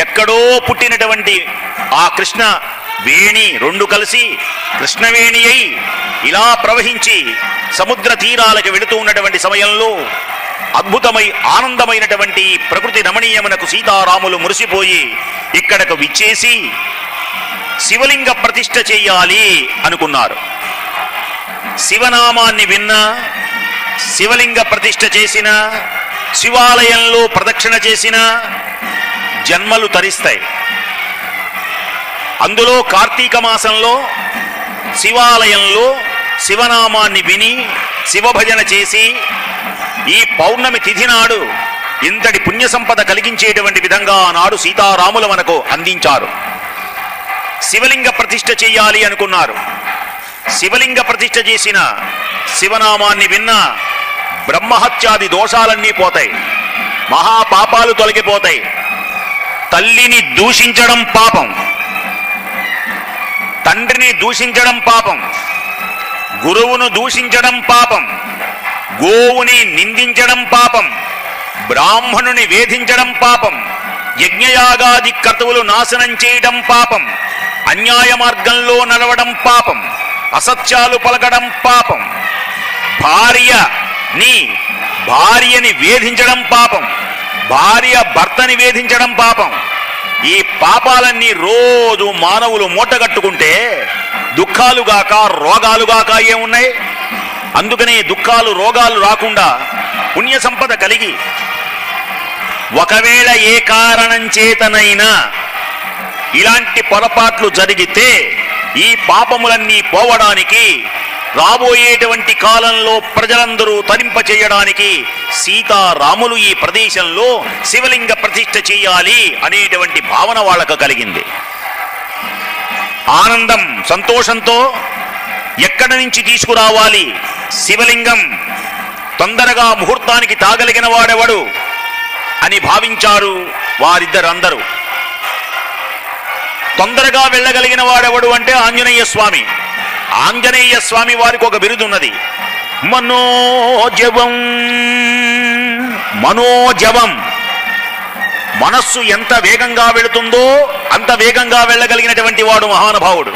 ఎక్కడో పుట్టినటువంటి ఆ కృష్ణ వేణి రెండు కలిసి కృష్ణవేణి అయి ఇలా ప్రవహించి సముద్ర తీరాలకు వెళుతూ ఉన్నటువంటి సమయంలో అద్భుతమై ఆనందమైనటువంటి ప్రకృతి రమణీయమునకు సీతారాములు మురిసిపోయి ఇక్కడకు విచ్చేసి శివలింగ ప్రతిష్ఠ చేయాలి అనుకున్నారు. శివనామాన్ని విన్నా శివలింగ ప్రతిష్ఠ చేసిన శివాలయంలో ప్రదక్షిణ చేసిన జన్మలు తరిస్తాయి. అందులో కార్తీక మాసంలో శివాలయంలో శివనామాన్ని విని శివభజన చేసి ఈ పౌర్ణమి తిథి నాడు ఇంతటి పుణ్య సంపద కలిగించేటువంటి విధంగా ఆనాడు సీతారాములు మనకు అందించారు. శివలింగ ప్రతిష్ఠ చేయాలి అనుకున్నారు. శివలింగ ప్రతిష్ఠ చేసిన శివనామాన్ని విన్న బ్రహ్మహత్యాది దోషాలన్నీ పోతాయి. మహాపాపాలు తొలగిపోతాయి. తల్లిని దూషించడం పాపం. తండ్రిని దూషించడం పాపం. గురువును దూషించడం పాపం. గోవుని నిందించడం పాపం. బ్రాహ్మణుని వేధించడం పాపం. యజ్ఞయాగాది కర్తవులు నాశనం చేయడం పాపం. అన్యాయ మార్గంలో నడవడం పాపం. అసత్యాలు పలకడం పాపం. భార్య నీ భార్యని వేధించడం పాపం. భార్య భర్తని వేధించడం పాపం. ఈ పాపాలన్నీ రోజు మానవులు మూటగట్టుకుంటే దుఃఖాలుగాక రోగాలుగాక ఏమున్నాయి అందుకనే దుఃఖాలు రోగాలు రాకుండా పుణ్య సంపద కలిగి ఒకవేళ ఏ కారణం చేతనైనా ఇలాంటి పొరపాట్లు జరిగితే ఈ పాపములన్నీ పోవడానికి రాబోయేటువంటి కాలంలో ప్రజలందరూ తరింప చేయడానికి సీతారాములు ఈ ప్రదేశంలో శివలింగ ప్రతిష్ఠ చేయాలి అనేటువంటి భావన వాళ్ళకు కలిగింది. ఆనందం సంతోషంతో ఎక్కడి నుంచి తీసుకురావాలి? శివలింగం తొందరగా ముహూర్తానికి తాగలిగిన వాడెవడు అని భావించారు వారిద్దరందరూ. తొందరగా వెళ్ళగలిగిన వాడెవడు అంటే ఆంజనేయ స్వామి. ఆంజనేయ స్వామి వారికి ఒక బిరుదున్నది మనోజవం మనోజవం. మనస్సు ఎంత వేగంగా వెళుతుందో అంత వేగంగా వెళ్ళగలిగినటువంటి వాడు మహానుభావుడు.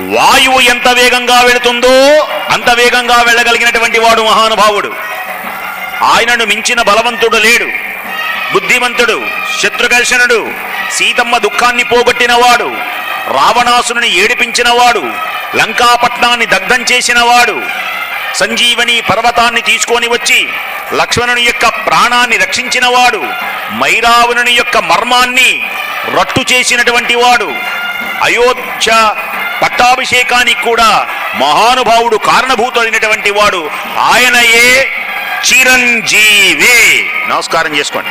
వాయువు ఎంత వేగంగా వెళుతుందో అంత వేగంగా వెళ్ళగలిగినటువంటి వాడు మహానుభావుడు. ఆయనను మించిన బలవంతుడు లేడు. బుద్ధిమంతుడు శత్రుఘర్షణుడు సీతమ్మ దుఃఖాన్ని పోగొట్టినవాడు రావణాసుని ఏడిపించినవాడు లంకాపట్నాన్ని దగ్ధం చేసినవాడు సంజీవని పర్వతాన్ని తీసుకొని వచ్చి లక్ష్మణుని యొక్క ప్రాణాన్ని రక్షించినవాడు మైరావణుని యొక్క మర్మాన్ని రట్టు చేసినటువంటి వాడు. అయోధ్య పట్టాభిషేకానికి కూడా మహానుభావుడు కారణభూతుడైనటువంటి వాడు ఆయనయే చిరంజీవి. నమస్కారం చేసుకోండి.